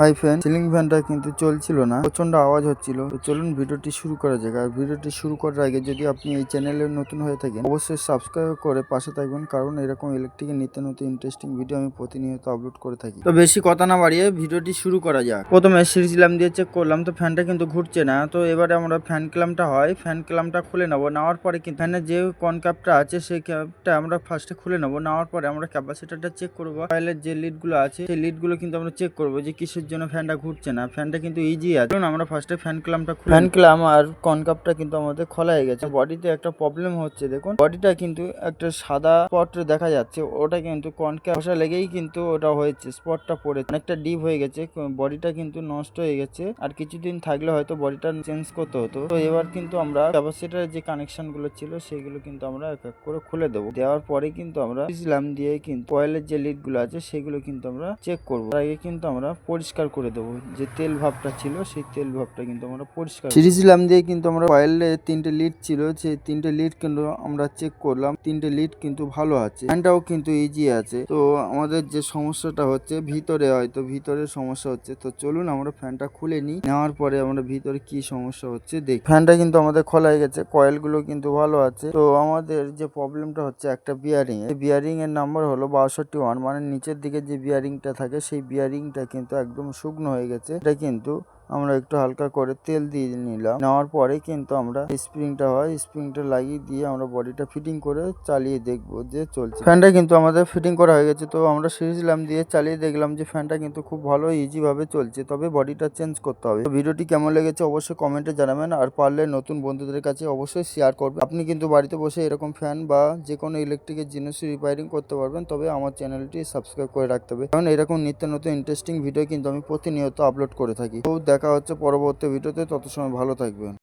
High fan ceiling ফ্যানটা কিন্তু চলছিল না প্রচণ্ড আওয়াজ হচ্ছিল। তো চলুন ভিডিওটি শুরু করা যাক। আর ভিডিওটি শুরু করার আগে যদি আপনি এই চ্যানেলে নতুন হয়ে থাকেন, অবশ্যই সাবস্ক্রাইব করে পাশে থাকবেন কারণ এরকম ইলেকট্রিকের নিত্য নতুন ইন্টারেস্টিং ভিডিও আমি প্রতিনিয়ত আপলোড করে থাকি। তো বেশি কথা না বাড়িয়ে ভিডিওটি শুরু করা যাক। প্রথমে সিরিজলাম দিয়ে চেক করলাম, তো ফ্যানটা কিন্তু ঘুরছে না। তো এবারে আমরা ফ্যান ক্লামটা হয় ফ্যান ক্লামটা খুলে নেব। নেওয়ার পরে কিন্তু ফ্যানের যে কন ক্যাপটা আছে, সেই ক্যাপটা আমরা ফার্স্টে খুলে নেব। নেওয়ার পরে আমরা ক্যাপাসিটারটা চেক করব। ফাইলের যে লিডগুলো আছে, সেই লিডগুলো কিন্তু আমরা চেক করব যে কিসের জন্য ফ্যানটা ঘুরছে না। ফ্যানটা কিন্তু ইজি আছে। চলুন, আমরা ফার্স্টে ফ্যান ক্লামটা ফ্যান ক্লাম আর কনকাপটা কিন্তু আমাদের খোলা হয়ে গেছে। বডিতে একটা প্রবলেম হচ্ছে, দেখুন। বডিটা কিন্তু একটা সাদা স্পট দেখা যাচ্ছে। ওটা কিন্তু কনক্যাপ বসা লেগেই কিন্তু ওটা হয়েছে। স্পটটা পড়ে অনেকটা ডিপ হয়ে গেছে। বডিটা কিন্তু নষ্ট হয়ে গেছে। আর কিছুদিন থাকলে হয়তো বডিটা চেঞ্জ করতে হতো। তো এবার কিন্তু আমরা ক্যাপাসিটারের যে কানেকশনগুলো ছিল, সেগুলো কিন্তু আমরা এক এক করে খুলে দেবো। দেওয়ার পরে কিন্তু আমরা ল্যাম দিয়ে কিন্তু কয়েলের যে লিডগুলো আছে, সেগুলো কিন্তু আমরা চেক করব। আগে কিন্তু আমরা পরিষ্কার করে দেবো। যে তেল ভাবটা ছিল, সেই তেল ভাবটা কিন্তু আমরা পরিষ্কার সিরিজ দিয়ে কিন্তু আমরা কয়েলে তিনটে লিড ছিল, সেই তিনটে লিড কিন্তু আমরা চেক করলাম। তিনটে লিড কিন্তু ভালো আছে। ফ্যানটাও কিন্তু ইজি আছে। তো আমাদের যে সমস্যাটা হচ্ছে, ভিতরে হয়তো ভিতরে সমস্যা হচ্ছে, তো চলুন আমরা ফ্যানটা খুলে নিই। নেওয়ার পরে আমরা ভিতরে কি সমস্যা হচ্ছে দেখি। ফ্যানটা কিন্তু আমাদের খোলা হয়ে গেছে কয়েলগুলো কিন্তু ভালো আছে। তো আমাদের যে প্রবলেমটা হচ্ছে একটা বিয়ারিং বিয়ারিং এর নাম্বার হলো বাষট্টি ওয়ান মানে নিচের দিকে যে বিয়ারিংটা থাকে, সেই বিয়ারিংটা কিন্তু একদম শুকনো হয়ে গেছে। এটা কিন্তু আমরা একটু হালকা করে তেল দিয়ে নিলাম। নেওয়ার পরে কিন্তু আমরা স্প্রিংটা হয় স্প্রিংটা লাগিয়ে দিয়ে আমরা বডিটা ফিটিং করে চালিয়ে দেখব যে চলছে। ফ্যানটা কিন্তু আমাদের ফিটিং করা হয়ে গেছে, তো আমরা সিরিজ ল্যাম্প দিয়ে চালিয়ে দেখলাম যে ফ্যানটা কিন্তু খুব ভালো ইজি ভাবে চলছে, তবে বডিটা চেঞ্জ করতে হবে। ভিডিওটি কেমন লেগেছে অবশ্যই কমেন্টে জানাবেন, আর পারলে নতুন বন্ধুদের কাছে অবশ্যই শেয়ার করবেন। আপনি কিন্তু বাড়িতে বসে এরকম ফ্যান বা যে কোনো ইলেকট্রিকের জিনিস রিপেয়ারিং করতে পারবেন, তবে আমার চ্যানেলটি সাবস্ক্রাইব করে রাখতে হবে। কারণ এরকম নিত্য নতুন ইন্টারেস্টিং ভিডিও কিন্তু আমি প্রতিনিয়ত আপলোড করে থাকি। তো দেখা হচ্ছে পরবর্তী ভিডিওতে তত সময় ভালো থাকবেন।